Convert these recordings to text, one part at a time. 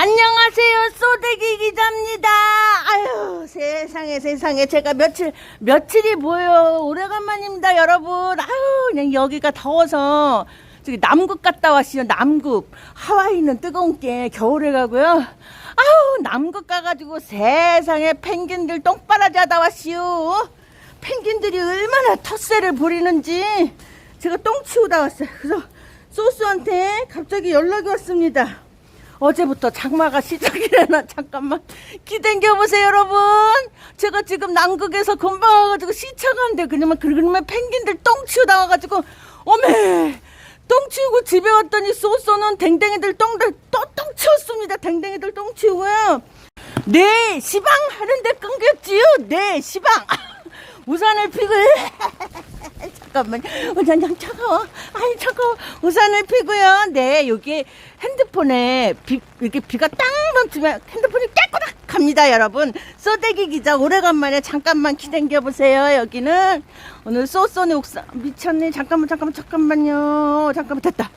안녕하세요, 소대기 기자입니다. 아유, 세상에, 세상에. 제가 며칠, 며칠이 뭐요. 오래간만입니다, 여러분. 아유, 그냥 여기가 더워서. 저기 남극 갔다 왔어요, 남극. 하와이는 뜨거운 게 겨울에 가고요. 아우, 남극 가가지고 세상에 펭귄들 똥바라지 하다 왔어요. 펭귄들이 얼마나 텃세를 부리는지 제가 똥 치우다 왔어요. 그래서 소스한테 갑자기 연락이 왔습니다. 어제부터 장마가 시작이라나 잠깐만 기댕겨 보세요 여러분. 제가 지금 남극에서 금방 와가지고 시청한데 그러면 그러면 펭귄들 똥 치우다 와가지고 어메! 똥 치우고 집에 왔더니 소소는 댕댕이들 똥들 또 똥 치웠습니다. 댕댕이들 똥 치우고요. 네 시방 하는데 끊겼지요. 네 시방. 우산을 피고 잠깐만 우산 차가워. 아이 차가워. 우산을 피고요. 네 여기 핸드폰에 비 이렇게 비가 땅 멈추면 핸드폰이 깨끗합니다 여러분. 소대기 기자 오래간만에 잠깐만 기댕겨 보세요 여기는. 오늘 소소네 옥상 미쳤네. 잠깐만 잠깐만 잠깐만요. 잠깐만 됐다.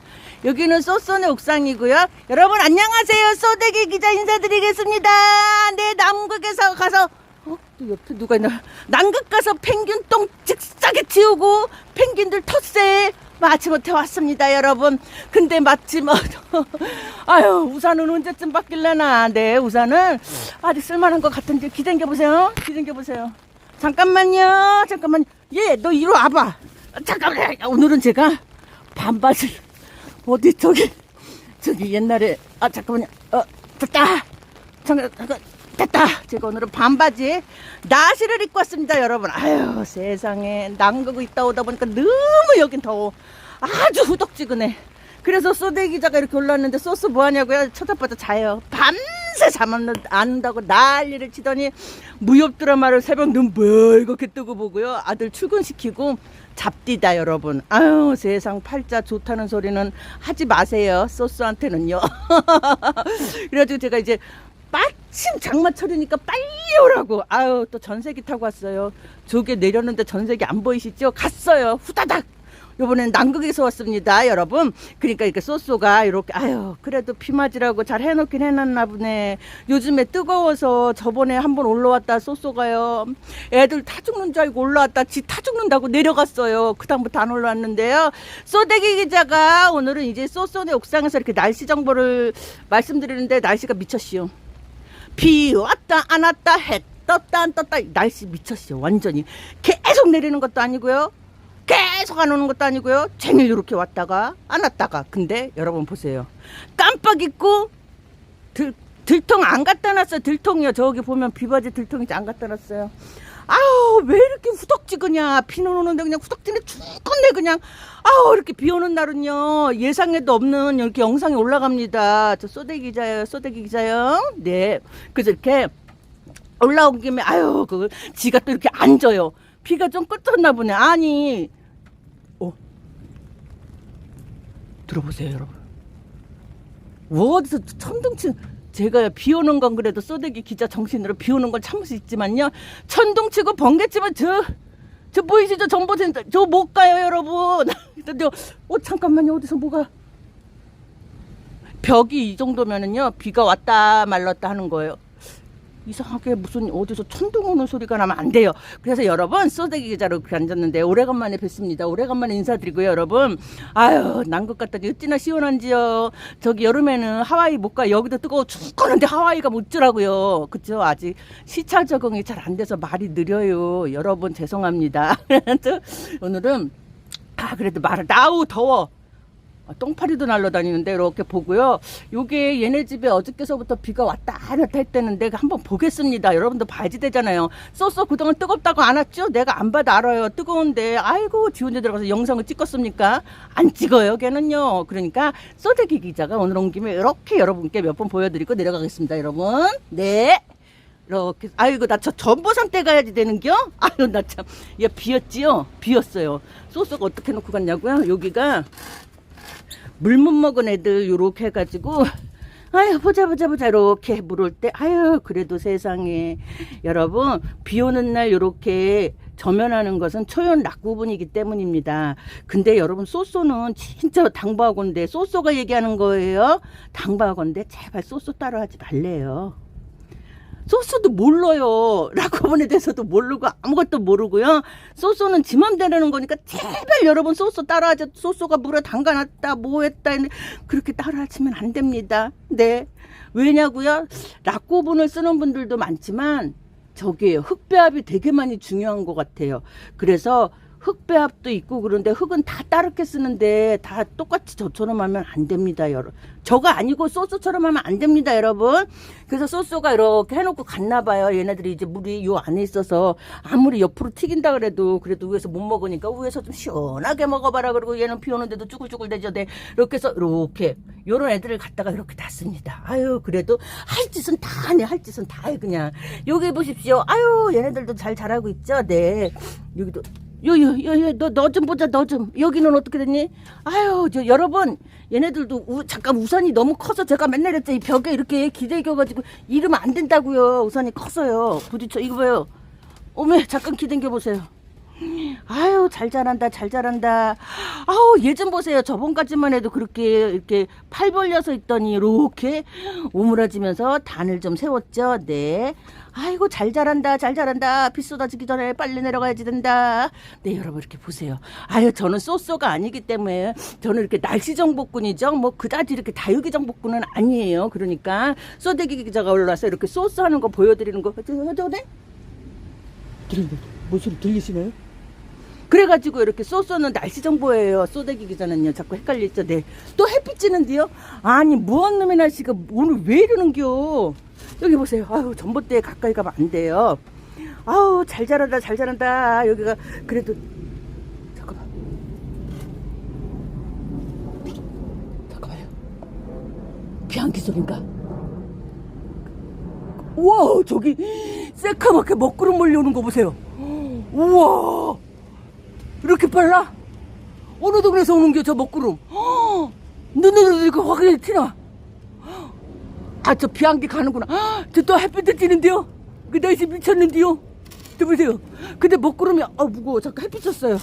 여기는 소소네 옥상이고요. 여러분 안녕하세요. 소대기 기자 인사드리겠습니다. 네 남극에서 가서 어? 또 옆에 누가 있나? 남극 가서 펭귄 똥 직사게 치우고 펭귄들 텃세 마치못해 왔습니다, 여러분. 근데 마침 어, 아유 우산은 언제쯤 바뀔래나? 네 우산은 아직 쓸만한 것 같은데 기댕겨 보세요. 기댕겨 보세요. 잠깐만요. 잠깐만. 얘너 이리 와봐. 잠깐만. 오늘은 제가 반바지 어디 저기 저기 옛날에 아 잠깐만요. 어 됐다. 잠깐 잠깐 됐다. 제가 오늘은 반바지 나시를 입고 왔습니다, 여러분. 아유 세상에 남극 있다 오다 보니까 너무 여긴 더워. 아주 후덕지근해. 그래서 소대 기자가 이렇게 올라왔는데 소스 뭐 하냐고요? 쳐다봐도 자요. 밤새 잠안 안다고 난리를 치더니 무협 드라마를 새벽 눈 멀겋게 뜨고 보고요. 아들 출근시키고 잡디다 여러분. 아유 세상 팔자 좋다는 소리는 하지 마세요. 소스한테는요. 그래가지고 제가 이제 마 침 장마철이니까 빨리 오라고. 아유 또 전세기 타고 왔어요. 저게 내렸는데 전세기 안 보이시죠? 갔어요. 후다닥. 요번엔 남극에서 왔습니다, 여러분. 그러니까 이렇게 소스가 이렇게 아유 그래도 비 맞으라고 잘 해놓긴 해놨나 보네. 요즘에 뜨거워서 저번에 한번 올라왔다 소스가요. 애들 타 죽는 줄 알고 올라왔다 지 타 죽는다고 내려갔어요. 그 다음부터 안 올라왔는데요. 소대기 기자가 오늘은 이제 소소네 옥상에서 이렇게 날씨 정보를 말씀드리는데 날씨가 미쳤시오. 비 왔다 안 왔다 해. 떴다 안 떴다. 날씨 미쳤어요. 완전히. 계속 내리는 것도 아니고요. 계속 안 오는 것도 아니고요. 쟁일 이렇게 왔다가 안 왔다가. 근데 여러분 보세요. 깜빡 잊고 들, 들통 안 갖다 놨어요. 들통이요. 저기 보면 비바지 들통인지 안 갖다 놨어요 왜 이렇게 후덕지그냐 비는 오는데 그냥 후덕지네 죽겠네 그냥. 아우 이렇게 비 오는 날은요 예상에도 없는 이렇게 영상이 올라갑니다. 저 소대기 기자예요 소대기 기자요. 네. 그래서 이렇게 올라온 김에 아유 그 지가 또 이렇게 앉아요. 비가 좀 끝었나 보네. 아니. 어. 들어보세요 여러분. 어디서 천둥치 제가 비 오는 건 그래도 쏘대기 기자 정신으로 비 오는 건 참을 수 있지만요. 천둥치고 번개치면 저 저 보이시죠? 전보센터. 저 못 가요 여러분. 근데 어 잠깐만요. 어디서 뭐가? 벽이 이 정도면은요 비가 왔다 말랐다 하는 거예요 이상하게 무슨 어디서 천둥 오는 소리가 나면 안 돼요. 그래서 여러분 소대기 기자로 앉았는데 오래간만에 뵙습니다. 오래간만에 인사드리고요, 여러분. 아유 남극 갔더니 어찌나 시원한지요. 저기 여름에는 하와이 못 가. 여기도 뜨거워 죽겠는데 하와이가 못 주라고요. 그죠? 아직 시차 적응이 잘 안 돼서 말이 느려요. 여러분 죄송합니다. 오늘은 아 그래도 말을 나우 더워. 아, 똥파리도 날라다니는데 이렇게 보고요. 요게 얘네 집에 어저께서부터 비가 왔다 안 왔다 했다는데 한번 보겠습니다. 여러분도 봐야지 되잖아요. 쏘쏘 그동안 뜨겁다고 안 왔죠? 내가 안 봐도 알아요. 뜨거운데 아이고 지 혼자 들어가서 영상을 찍었습니까? 안 찍어요. 걔는요. 그러니까 쏘대기 기자가 오늘 온 김에 이렇게 여러분께 몇 번 보여드리고 내려가겠습니다. 여러분. 네. 이렇게 아이고 나 저 전보산 때 가야지 되는겨? 아유 나 참 얘 비었지요? 비었어요. 소스가 어떻게 놓고 갔냐고요? 여기가 물 못 먹은 애들 요렇게 해가지고 아유 보자 보자 보자 이렇게 물을 때 아유 그래도 세상에 여러분 비 오는 날 요렇게 저면하는 것은 초연 낙 부분이기 때문입니다. 근데 여러분 소소는 진짜 당부하건데 소소가 얘기하는 거예요. 당부하건데 제발 소소 따라 하지 말래요. 소스도 몰라요. 라코본에 대해서도 모르고 아무것도 모르고요. 소스는 지 맘대로는 거니까 제발 여러분 소스 따라하자. 소스가 물에 담가놨다 뭐 했다 그렇게 따라하시면 안 됩니다. 네. 왜냐고요? 라코본을 쓰는 분들도 많지만 저기에요. 흑배합이 되게 많이 중요한 것 같아요. 그래서 흑배합도 있고 그런데 흑은 다 따르게 쓰는데 다 똑같이 저처럼 하면 안 됩니다, 여러분. 저가 아니고 소스처럼 하면 안 됩니다, 여러분. 그래서 소스가 이렇게 해놓고 갔나 봐요. 얘네들이 이제 물이 요 안에 있어서 아무리 옆으로 튀긴다 그래도 그래도 위에서 못 먹으니까 위에서 좀 시원하게 먹어봐라 그러고 얘는 비 오는데도 쭈글쭈글 대져대 이렇게 해서 이렇게 요런 애들을 갖다가 이렇게 놨습니다. 아유 그래도 할 짓은 다 하네, 할 짓은 다 해 그냥. 여기 보십시오. 아유 얘네들도 잘 자라고 있죠, 네. 여기도 요요요요 너너 좀 보자 너 좀. 여기는 어떻게 됐니? 아유 저 여러분 얘네들도 우, 잠깐 우산이 너무 커서 제가 맨날 했죠. 이 벽에 이렇게 기대겨가지고 이러면 안 된다고요. 우산이 커서요. 부딪혀. 이거 봐요. 어메 잠깐 기대겨 보세요. 아유 잘 자란다 잘 자란다. 아우 예전 보세요. 저번까지만 해도 그렇게 이렇게 팔 벌려서 있더니 이렇게 오므라지면서 단을 좀 세웠죠. 네 아이고 잘 자란다 잘 자란다 비 쏟아지기 전에 빨리 내려가야지 된다 네 여러분 이렇게 보세요 아유 저는 쏘쏘가 아니기 때문에 저는 이렇게 날씨 정복군이죠 뭐 그다지 이렇게 다육이 정복군은 아니에요 그러니까 쏘대기 기자가 올라와서 이렇게 소스 하는 거 보여드리는 거 네? 들리, 뭔 소리 들리시나요? 그래가지고 이렇게 쏘쏘는 날씨 정보예요. 쏘대기 기자는요. 자꾸 헷갈리죠. 네. 또 햇빛 찌는데요? 아니, 무한 놈의 날씨가 오늘 왜 이러는겨? 여기 보세요. 아유, 전봇대에 가까이 가면 안 돼요. 아우, 잘 자란다, 잘 자란다. 여기가, 그래도, 잠깐만. 잠깐만요. 비행기 소린가? 우와, 저기, 새카맣게 먹구름 몰려오는 거 보세요. 우와! 이렇게 빨라? 어느 동네에서 오는 게 저 먹구름? 눈으로 이렇게 확연히 티나. 아, 저 비행기 가는구나. 저 또 햇빛도 찌는데요? 그 날씨 미쳤는데요? 저 보세요. 근데 먹구름이, 아, 무거워. 잠깐 햇빛 쳤어요.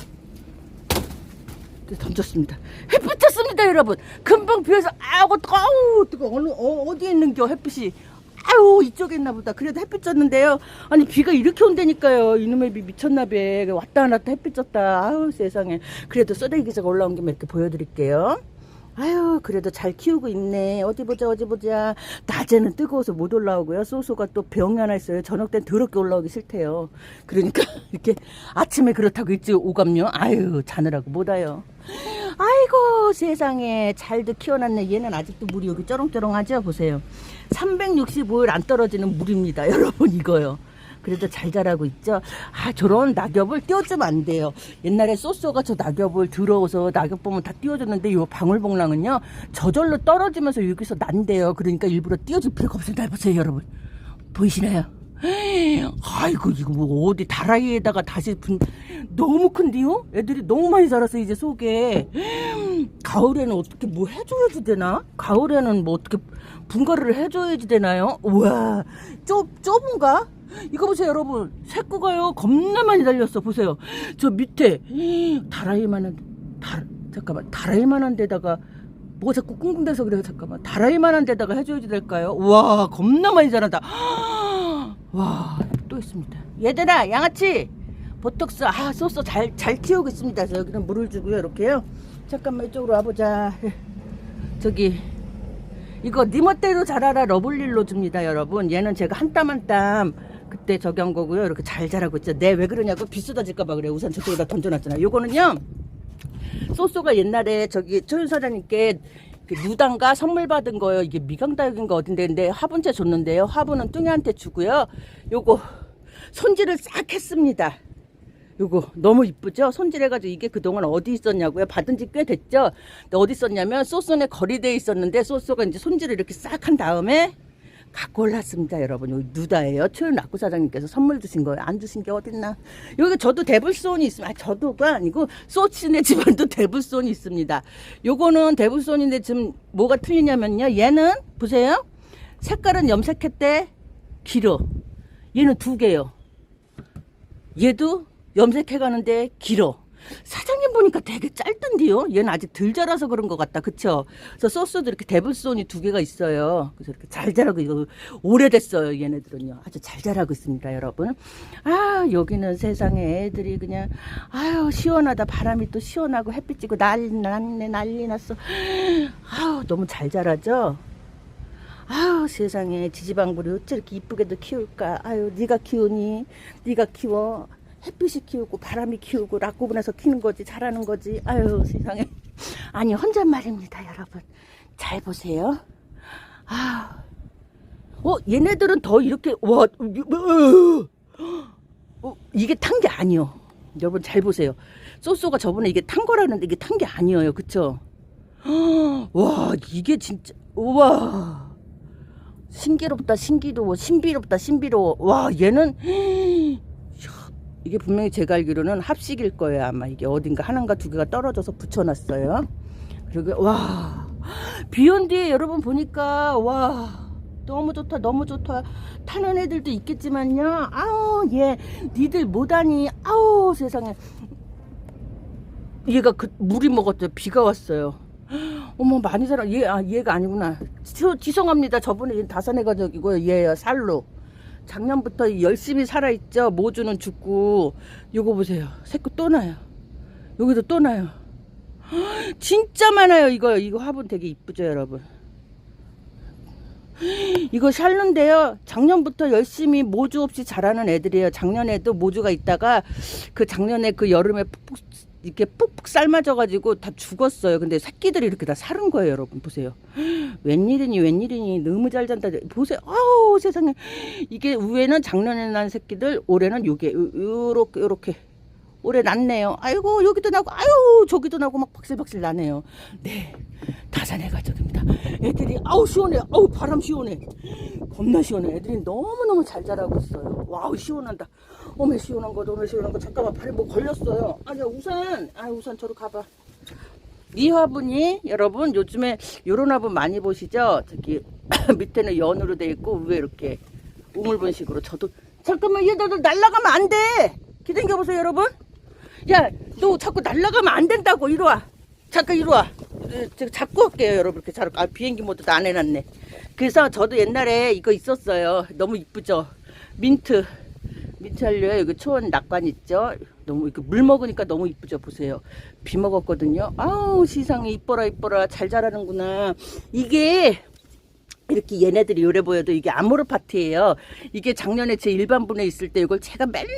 네, 던졌습니다. 햇빛 쳤습니다, 여러분. 금방 비어서, 아우, 뜨거워. 뜨거워. 어느, 어, 어디에 있는겨, 햇빛이. 아유 이쪽에 있나 보다 그래도 햇빛 졌는데요 아니 비가 이렇게 온다니까요 이놈의 비 미쳤나배 왔다 갔다 햇빛 졌다 아유 세상에 그래도 쏘대기 기자가 올라온 김에 이렇게 보여드릴게요 아유 그래도 잘 키우고 있네. 어디 보자 어디 보자. 낮에는 뜨거워서 못 올라오고요. 소소가 또 병이 하나 있어요. 저녁 땐 더럽게 올라오기 싫대요. 그러니까 이렇게 아침에 그렇다고 있지 오감요? 아유 자느라고 못 와요. 아이고 세상에. 잘도 키워놨네. 얘는 아직도 물이 여기 쩌렁쩌렁하죠? 보세요. 365일 안 떨어지는 물입니다. 여러분 이거요 그래도 잘 자라고 있죠 아 저런 낙엽을 띄워주면 안 돼요 옛날에 쏘쏘가 저 낙엽을 들어오서 낙엽 보면 다 띄워줬는데 요 방울복랑은요 저절로 떨어지면서 여기서 난대요 그러니까 일부러 띄워줄 필요가 없습니다 보세요 여러분 보이시나요 아이고 이거 뭐 어디 다라이에다가 다시 분 너무 큰데요? 애들이 너무 많이 자랐어 이제 속에 가을에는 어떻게 뭐 해줘야지 되나? 가을에는 뭐 어떻게 분갈이를 해줘야지 되나요? 우와 좁 좁은가? 이거 보세요 여러분. 새꾸가요 겁나 많이 달렸어. 보세요. 저 밑에 다라이만한 다 잠깐만. 다라이만한 데다가 뭐가 자꾸 꿍꿍대서 그래요? 잠깐만. 다라이만한 데다가 해줘야지 될까요? 와 겁나 많이 자란다. 와 또 있습니다. 얘들아 양아치! 보톡스 아 소스 잘, 잘 키우고 있습니다. 그래서 여기는 물을 주고요 이렇게요. 잠깐만 이쪽으로 와보자. 저기 이거 니멋대로 자라라 러블릴로 줍니다 여러분. 얘는 제가 한 땀 한땀 그때 저기 한 거고요 이렇게 잘 자라고 있죠 네왜 그러냐고 비 쏟아질까봐 그래 우선 저쪽에다 던져놨잖아 요거는요 소소가 옛날에 저기 초윤 사장님께 그 누단가 선물 받은 거요. 이게 미강다육인가 어딘데 근데 화분째 줬는데요. 화분은 뚱이한테 주고요. 요거 손질을 싹 했습니다. 요거 너무 이쁘죠? 손질해가지고 이게 그동안 어디 있었냐고요? 받은 지 꽤 됐죠? 근데 어디 있었냐면 소스에 거리대에 있었는데 소스가 이제 손질을 이렇게 싹 한 다음에 갖고 올랐습니다, 여러분. 여기 누다예요. 초연 낙구 사장님께서 선물 주신 거예요. 안 주신 게 어딨나? 여기 저도 데블손이 있습니다. 아, 저도가 아니고 소치네 집안도 데블손이 있습니다. 요거는 데블손인데 지금 뭐가 틀리냐면요. 얘는 보세요. 색깔은 염색했대 길어. 얘는 두 개요. 얘도 염색해 가는데 길어. 사장님 보니까 되게 짧던데요. 얘는 아직 덜 자라서 그런 것 같다. 그쵸? 그래서 소스도 이렇게 데블손이 두 개가 있어요. 그래서 이렇게 잘 자라고 이거 오래됐어요. 얘네들은요. 아주 잘 자라고 있습니다, 여러분. 아, 여기는 세상에 애들이 그냥 아유, 시원하다. 바람이 또 시원하고 햇빛 찌고 난리 났네. 난리 났어. 아우, 너무 잘 자라죠? 아우 세상에 지지방불이 어째 이렇게 이쁘게도 키울까 아유 네가 키우니 네가 키워 햇빛이 키우고 바람이 키우고 라꾸분에서 키는 거지 잘하는 거지. 아유 세상에. 아니 혼잣말입니다 여러분. 잘 보세요. 아, 어 얘네들은 더 이렇게 와 어, 이게 탄 게 아니요. 여러분 잘 보세요. 소스가 저번에 이게 탄 거라는데 이게 탄 게 아니에요. 그쵸? 와 이게 진짜 우와. 신기롭다 신기로워 신비롭다 신비로워. 와 얘는 이게 분명히 제가 알기로는 합식일 거예요 아마. 이게 어딘가 하나인가 두 개가 떨어져서 붙여놨어요. 그리고 와 비온 뒤에 여러분 보니까 와 너무 좋다 너무 좋다. 타는 애들도 있겠지만요. 아우 얘 니들 못하니 아우 세상에. 얘가 그 물이 먹었죠 비가 왔어요. 어머 많이 자라. 얘 아 얘가 아니구나. 저, 죄송합니다. 저번에 얘 다산해가지고요. 얘요 살로 작년부터 열심히 살아있죠. 모주는 죽고. 요거 보세요. 새끼 또 나요. 여기도 또 나요. 진짜 많아요 이거. 이거 화분 되게 이쁘죠 여러분. 이거 샬른데요. 작년부터 열심히 모주 없이 자라는 애들이에요. 작년에도 모주가 있다가 그 작년에 그 여름에 푹푹 이렇게 푹푹 삶아져가지고 다 죽었어요. 근데 새끼들이 이렇게 다 살은 거예요, 여러분. 보세요. 웬일이니, 웬일이니, 너무 잘 잔다. 보세요. 아우, 세상에. 이게 위에는 작년에 난 새끼들, 올해는 요게, 요- 요렇게, 요렇게. 올해 났네요. 아이고, 여기도 나고, 아유, 저기도 나고 막 박실박실 나네요. 네. 다산해 가족입니다. 애들이, 아우, 시원해. 아우, 바람 시원해. 겁나 시원해. 애들이 너무너무 잘 자라고 있어요. 와우, 시원한다. 어메, 시원한 거, 너무 시원한 거. 잠깐만, 발에 뭐 걸렸어요. 아니야, 우산. 아, 우산 저로 가봐. 이 화분이 여러분 요즘에 요런 화분 많이 보시죠? 저기 밑에는 연으로 돼 있고 위에 이렇게 우물분식으로 저도 잠깐만 얘들 날라가면 안 돼. 기다려 보세요 여러분. 야 너 자꾸 날라가면 안 된다고 이리 와. 잠깐 이리 와. 어, 제가 잡고 할게요 여러분 이렇게 잘. 아 비행기 모드도 안 해놨네. 그래서 저도 옛날에 이거 있었어요. 너무 이쁘죠? 민트. 민트 한류에 여기 초원 낙관 있죠? 너무 이렇게 물 먹으니까 너무 이쁘죠? 보세요. 비 먹었거든요. 아우 세상에 이뻐라 이뻐라 잘 자라는구나. 이게 이렇게 얘네들이 요래 보여도 이게 아모르 파트예요. 이게 작년에 제 일반분에 있을 때 이걸 제가 맨날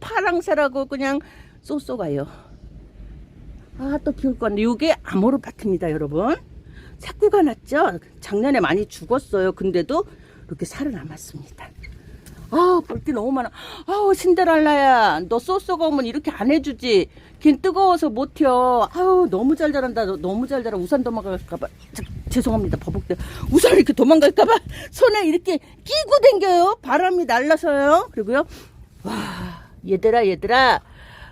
파랑새라고 그냥 쏘쏘가요. 아또 키울 건데 이게 아모르 파트입니다, 여러분. 새꾸가 났죠? 작년에 많이 죽었어요. 근데도 이렇게 살아남았습니다. 아, 볼 게 너무 많아. 아우, 신데렐라야. 너 소스가 오면 이렇게 안 해주지. 걘 뜨거워서 못 튀어. 아우, 너무 잘 자란다. 너 너무 잘 자라. 우산 도망갈까봐. 자, 죄송합니다. 버벅대. 우산 이렇게 도망갈까봐 손에 이렇게 끼고 댕겨요. 바람이 날라서요. 그리고요. 와, 얘들아, 얘들아.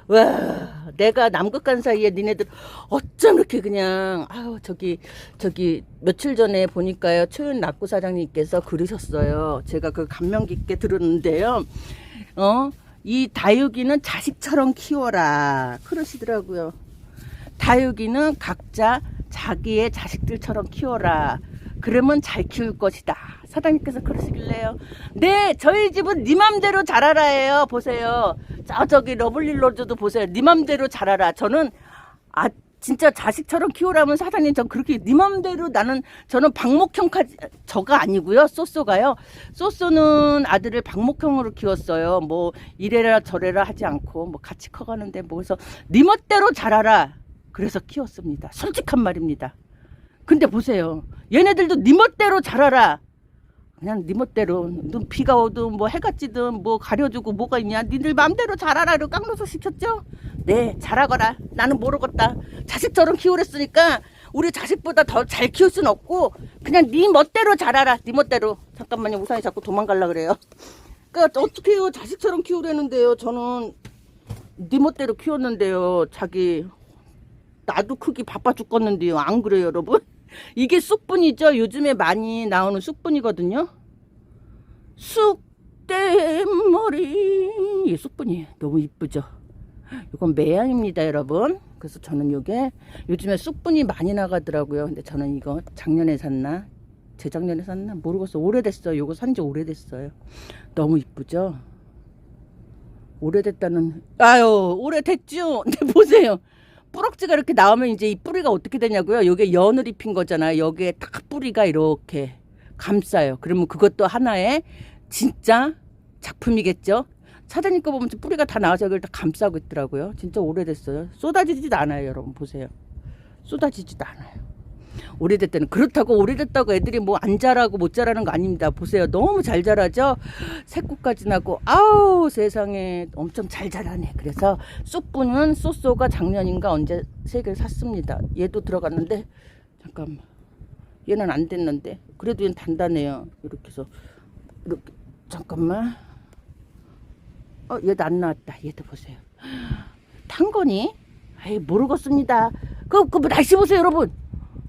와, 내가 남극 간 사이에 니네들 어쩜 이렇게 그냥, 아우, 저기, 저기, 며칠 전에 보니까요, 초윤 낙구 사장님께서 그러셨어요. 제가 그 감명 깊게 들었는데요. 어, 이 다육이는 자식처럼 키워라. 그러시더라고요. 다육이는 각자 자기의 자식들처럼 키워라. 그러면 잘 키울 것이다. 사장님께서 그러시길래요. 네, 저희 집은 네 맘대로 자라라예요. 보세요. 저 저기 러블릴로즈도 보세요. 네 맘대로 자라라. 저는 아 진짜 자식처럼 키우라면 사장님 전 그렇게 네 맘대로 나는 저는 방목형까지 저가 아니고요. 소소가요. 소소는 아들을 방목형으로 키웠어요. 뭐 이래라 저래라 하지 않고 뭐 같이 커가는데 뭐 그래서 네 멋대로 자라라. 그래서 키웠습니다. 솔직한 말입니다. 근데 보세요. 얘네들도 네 멋대로 자라라. 그냥 네 멋대로. 눈 비가 오든 뭐 해가 찌든 뭐 가려주고 뭐가 있냐. 니들 맘대로 자라라를 깡노소 시켰죠? 네 잘하거라. 나는 모르겠다. 자식처럼 키우랬으니까 우리 자식보다 더 잘 키울 순 없고 그냥 네 멋대로 자라라. 네 멋대로. 잠깐만요. 우산이 자꾸 도망갈라 그래요. 그러니까 어떻게 해요? 자식처럼 키우려는데요. 저는 네 멋대로 키웠는데요. 자기 나도 크기 바빠 죽겠는데요. 안 그래요, 여러분? 이게 쑥분이죠. 요즘에 많이 나오는 쑥분이거든요. 쑥대머리. 이게 쑥분이에요. 너무 이쁘죠? 이건 매양입니다, 여러분. 그래서 저는 요게 요즘에 쑥분이 많이 나가더라고요. 근데 저는 이거 작년에 샀나? 재작년에 샀나? 모르겠어. 오래됐어요. 요거 산지 오래됐어요. 너무 이쁘죠? 오래됐다는, 아유, 오래됐죠? 근데 보세요. 뿌럭지가 이렇게 나오면 이제 이 뿌리가 어떻게 되냐고요? 요게 연을 입힌 거잖아요. 여기에 딱 뿌리가 이렇게 감싸요. 그러면 그것도 하나의 진짜 작품이겠죠? 거 보면 뿌리가 다 나와서 여기를 다 감싸고 있더라고요. 진짜 오래됐어요. 쏟아지지도 않아요, 여러분. 보세요. 쏟아지지도 않아요. 오래됐다는 그렇다고 오래됐다고 애들이 뭐 안 자라고 못 자라는 거 아닙니다. 보세요. 너무 잘 자라죠. 새꽃까지 나고 아우 세상에 엄청 잘 자라네. 그래서 쑥분은 쏘쏘가 작년인가 언제 세 개를 샀습니다. 얘도 들어갔는데 잠깐만. 얘는 안 됐는데 그래도 얘는 단단해요. 이렇게 해서 이렇게 잠깐만. 어 얘도 안 나왔다. 얘도 보세요. 탄 거니? 아이 모르겠습니다. 그, 그 날씨 보세요 여러분.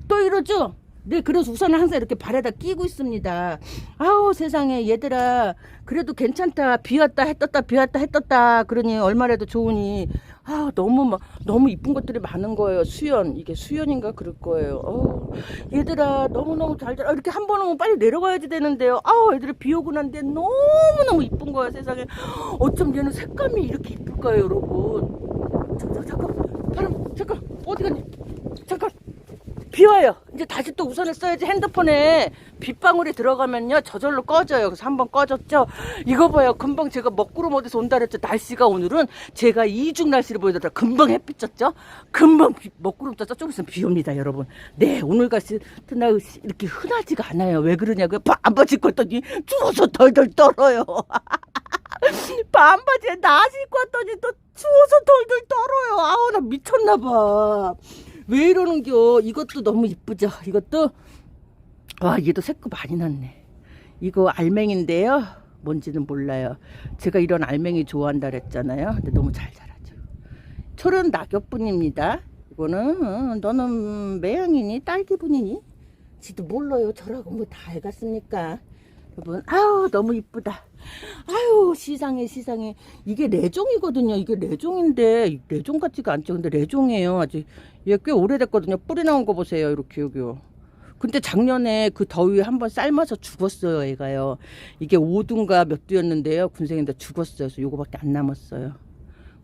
또 이러죠? 네, 그래서 우선은 항상 이렇게 발에다 끼고 있습니다. 아우, 세상에, 얘들아. 그래도 괜찮다. 비 왔다, 해 떴다, 비 왔다, 해 떴다. 그러니, 얼마라도 좋으니. 아 너무 막, 너무 이쁜 것들이 많은 거예요. 수연. 이게 수연인가 그럴 거예요. 어, 얘들아, 너무너무 잘 자라. 이렇게 한 번 오면 빨리 내려가야지 되는데요. 아우, 애들이 비 오고 난데 너무너무 이쁜 거야, 세상에. 어쩜 얘는 색감이 이렇게 이쁠까요, 여러분? 잠깐, 잠깐. 잠깐. 어디 갔니? 비 와요. 이제 다시 또 우산을 써야지 핸드폰에 빗방울이 들어가면요 저절로 꺼져요. 그래서 한번 꺼졌죠. 이거 봐요. 금방 제가 먹구름 어디서 온다 그랬죠. 날씨가 오늘은 제가 이중 날씨를 보여드렸다. 금방 햇빛 졌죠. 금방 비- 먹구름 졌죠. 좀 있으면 비 옵니다, 여러분. 네, 오늘 같은 날 이렇게 흔하지가 않아요. 왜 그러냐고요? 반바지 입고 왔더니 추워서 덜덜 떨어요. 반바지에 나시 입고 왔더니 또 추워서 덜덜 떨어요. 아우 나 미쳤나 봐. 왜 이러는겨? 이것도 너무 이쁘죠? 이것도 와 얘도 색도 많이 났네. 이거 알맹인데요. 뭔지는 몰라요. 제가 이런 알맹이 좋아한다 그랬잖아요. 근데 너무 잘 자라죠. 철은 낙엽분입니다. 이거는 어, 너는 매양이니 딸기분이니? 지도 몰라요. 저라고 뭐 다 알겠습니까? 여러분 아우 너무 이쁘다. 아유 시상해 시상해 이게 레종이거든요. 이게 레종인데 레종 같지가 않죠. 근데 레종이에요 아직. 얘 꽤 오래됐거든요. 뿌리 나온 거 보세요 이렇게 여기요 근데 작년에 그 더위에 한번 삶아서 죽었어요 얘가요. 이게 5두인가 몇 두였는데요. 군생인데 죽었어요. 그래서 요거밖에 안 남았어요.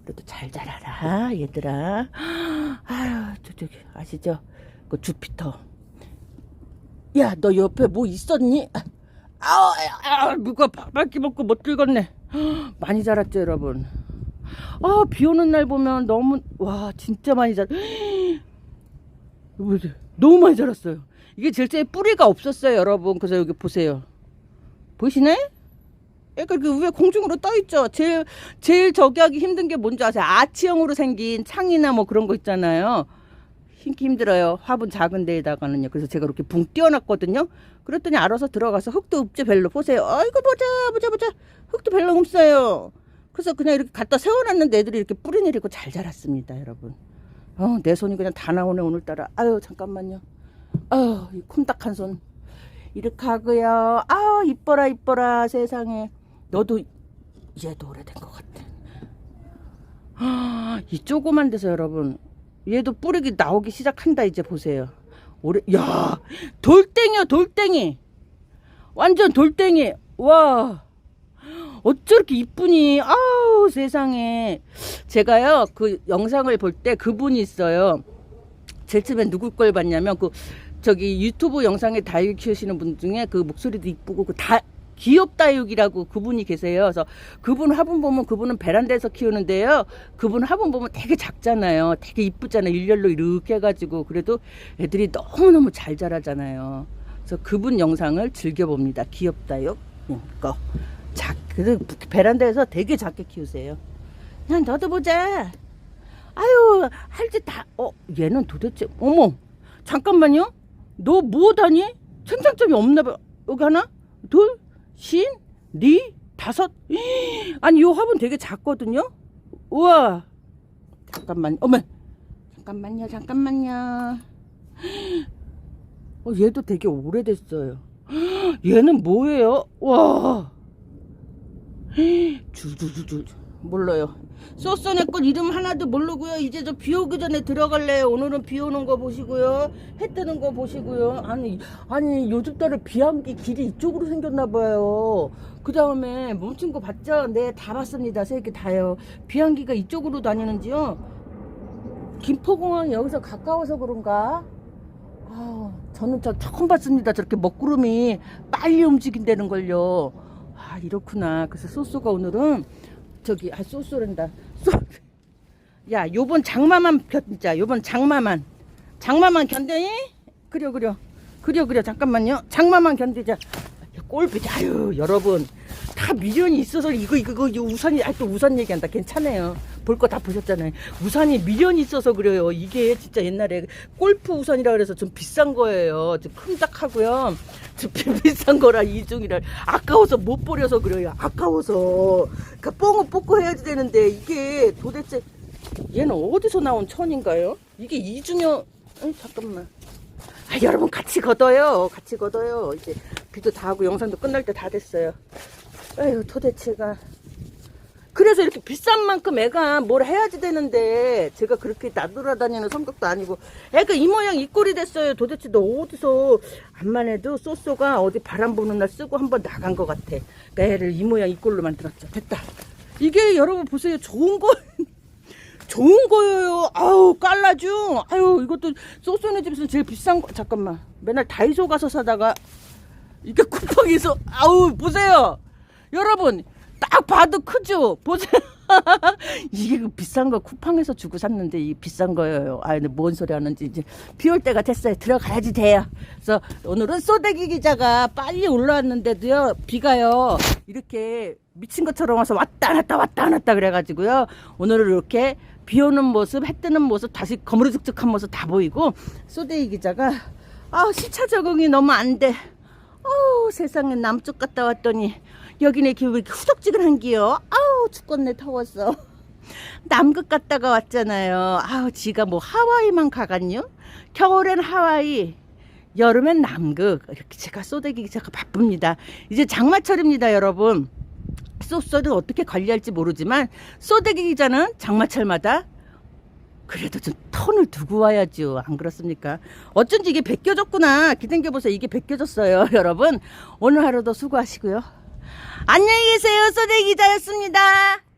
그래도 잘 자라라 얘들아. 아유 저저기 아시죠? 그 주피터. 야 너 옆에 뭐 있었니 아우, 아, 누가 밥밖에 먹고 못 들었네. 많이 자랐죠, 여러분. 아, 비 오는 날 보면 너무, 와, 진짜 많이 자랐. 너무 많이 자랐어요. 이게 질제에 뿌리가 없었어요, 여러분. 그래서 여기 보세요. 보이시네? 약간 그 위에 공중으로 떠 있죠. 제일 제일 저기 하기 힘든 게 뭔지 아세요? 아치형으로 생긴 창이나 뭐 그런 거 있잖아요. 힘기 힘들어요. 화분 작은 데에다가는요. 그래서 제가 이렇게 붕 띄워놨거든요. 그랬더니 알아서 들어가서 흙도 없죠 별로. 보세요. 아이고 보자 보자 보자. 흙도 별로 없어요. 그래서 그냥 이렇게 갖다 세워놨는데 애들이 이렇게 뿌리 내리고 잘 자랐습니다, 여러분. 어, 내 손이 그냥 다 나오네 오늘따라. 아유 잠깐만요. 아유 이 콤딱한 손. 이렇게 하고요. 아 이뻐라 이뻐라 세상에. 너도 얘도 오래된 것 같아. 아, 이 조그만 데서 여러분 얘도 뿌리기 나오기 시작한다 이제 보세요. 오래 야 돌덩이야 돌덩이. 완전 돌덩이. 와 어쩜 이렇게 이쁘니? 아우 세상에. 제가요 그 영상을 볼 때 그분이 있어요. 제일 처음에 누굴 걸 봤냐면 그 저기 유튜브 영상에 다육 키우시는 분 중에 그 목소리도 이쁘고 그 다 기업다육이라고 그분이 계세요. 그래서 그분 화분 보면 그분은 베란다에서 키우는데요. 그분 화분 보면 되게 작잖아요. 되게 이쁘잖아요. 일렬로 이렇게 해가지고 그래도 애들이 너무너무 잘 자라잖아요. 그래서 그분 영상을 즐겨봅니다. 기업다육 거. 작, 그 베란다에서 되게 작게 키우세요. 그냥 너도 보자. 아유, 할 짓 다, 어, 얘는 도대체, 어머, 잠깐만요. 너 뭐 다니? 천장점이 없나 봐. 여기 하나, 둘, 신, 네, 다섯. 아니, 요 화분 되게 작거든요? 우와. 잠깐만, 어머. 잠깐만요, 잠깐만요. 어, 얘도 되게 오래됐어요. 얘는 뭐예요? 와. 줄줄줄줄. 몰라요. 소쏘네 꽃 이름 하나도 모르고요. 이제 저 비 오기 전에 들어갈래요. 오늘은 비 오는 거 보시고요. 해 뜨는 거 보시고요. 아니, 아니, 요즘 따라 비행기 길이 이쪽으로 생겼나 봐요. 그 다음에 멈춘 거 봤죠? 네, 다 봤습니다. 세 개 다요. 비행기가 이쪽으로 다니는지요? 김포공항이 여기서 가까워서 그런가? 아, 저는 저 처음 봤습니다. 저렇게 먹구름이 빨리 움직인다는 걸요. 아, 이렇구나. 그래서 소스가 오늘은 저기 아 소스란다. 소... 야, 요번 장마만 견자. 요번 장마만. 장마만 견뎌니? 그려 그려. 그려 그려. 잠깐만요. 장마만 견디자. 꼴비자. 아유, 여러분. 다 미련이 있어서 이거 이거 이거 우산이 아 또 우산 얘기한다. 괜찮아요. 볼 거 다 보셨잖아요. 우산이 미련이 있어서 그래요. 이게 진짜 옛날에 골프 우산이라 그래서 좀 비싼 거예요. 좀 큼닥하고요. 좀 비싼 거라 이중이라 아까워서 못 버려서 그래요. 아까워서. 그러니까 뽕은 뽑고 해야지 되는데 이게 도대체 얘는 어디서 나온 천인가요? 이게 이중여 아니 잠깐만. 아 여러분 같이 걷어요. 같이 걷어요. 이제 비도 다 하고 영상도 끝날 때 다 됐어요. 아유 도대체가 그래서 이렇게 비싼 만큼 애가 뭘 해야지 되는데 제가 그렇게 나돌아다니는 성격도 아니고 애가 이 모양 이 꼴이 됐어요. 도대체 너 어디서 암만 해도 쏘쏘가 어디 바람 부는 날 쓰고 한번 나간 것 같아. 그러니까 애를 이 모양 이 꼴로 만들었죠. 됐다. 이게 여러분 보세요. 좋은 거 좋은 거예요. 아우 깔라죠 아유 이것도 쏘쏘네 집에서 제일 비싼 거. 잠깐만. 맨날 다이소 가서 사다가 이게 쿠팡에서 아우 보세요. 여러분 딱 봐도 크죠? 보세요 이게 그 비싼 거 쿠팡에서 주고 샀는데 이 비싼 거예요. 아 근데 뭔 소리 하는지 이제 비올 때가 됐어요. 들어가야지 돼요. 그래서 오늘은 소대기 기자가 빨리 올라왔는데도요 비가요 이렇게 미친 것처럼 와서 왔다 갔다 왔다 갔다 그래가지고요 오늘은 이렇게 비 오는 모습 해 뜨는 모습 다시 거무르죽죽한 모습 다 보이고 소대기 기자가 아 시차 적응이 너무 안 돼 어우 세상에 남쪽 갔다 왔더니 여기네 기왜 이렇게 후적지근한 기요? 아우 죽겠네 더웠어. 남극 갔다가 왔잖아요. 아우 지가 뭐 하와이만 가갔뇨? 겨울엔 하와이 여름엔 남극. 이렇게 제가 쏘대기 제가 바쁩니다. 이제 장마철입니다 여러분. 쏘쏘를 어떻게 관리할지 모르지만 쏘대기 기자는 장마철마다 그래도 좀 턴을 두고 와야죠. 안 그렇습니까? 어쩐지 이게 벗겨졌구나. 기댕겨보세요. 이게 벗겨졌어요. 여러분, 오늘 하루도 수고하시고요. 안녕히 계세요. 소대 기자였습니다.